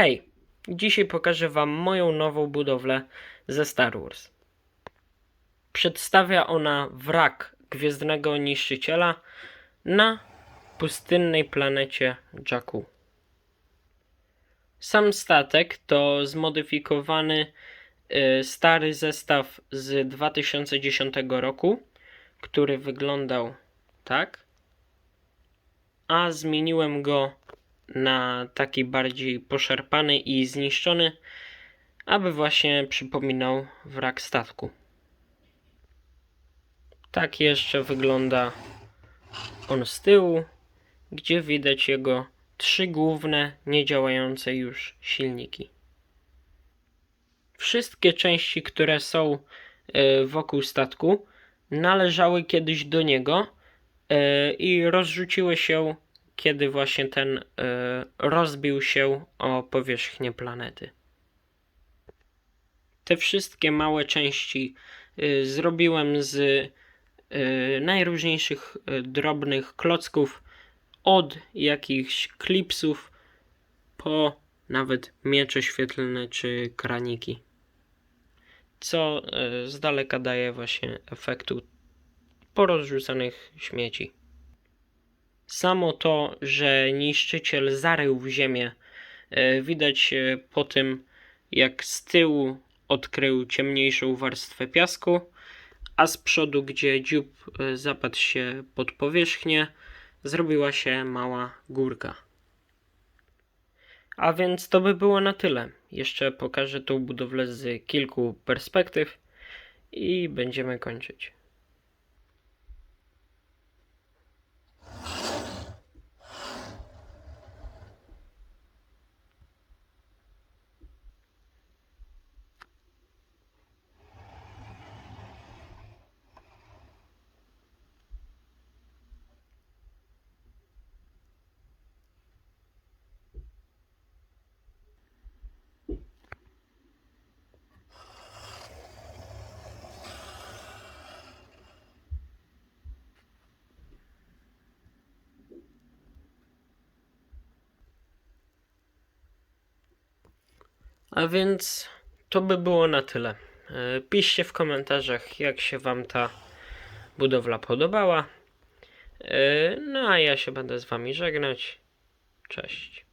Hej, dzisiaj pokażę Wam moją nową budowlę ze Star Wars. Przedstawia ona wrak gwiezdnego niszczyciela na pustynnej planecie Jakku. Sam statek to zmodyfikowany y, stary zestaw z 2010 roku, który wyglądał tak, a zmieniłem go na taki bardziej poszarpany i zniszczony, aby właśnie przypominał wrak statku. Tak jeszcze wygląda on z tyłu, gdzie widać jego trzy główne, niedziałające już silniki. Wszystkie części, które są e, wokół statku, należały kiedyś do niego e, i rozrzuciły się, kiedy właśnie ten e, rozbił się o powierzchnię planety. Te wszystkie małe części e, zrobiłem z e, najróżniejszych drobnych klocków, od jakichś klipsów po nawet miecze świetlne czy kraniki. Co z daleka daje właśnie efektu porozrzucanych śmieci. Samo to, że niszczyciel zarył w ziemię, e, widać e, po tym, jak z tyłu odkrył ciemniejszą warstwę piasku, a z przodu, gdzie dziób e, zapadł się pod powierzchnię, zrobiła się mała górka. A więc to by było na tyle. Jeszcze pokażę tą budowlę z kilku perspektyw i będziemy kończyć. A więc to by było na tyle. E, Piszcie w komentarzach, jak się Wam ta budowla podobała. E, No a ja się będę z Wami żegnać. Cześć.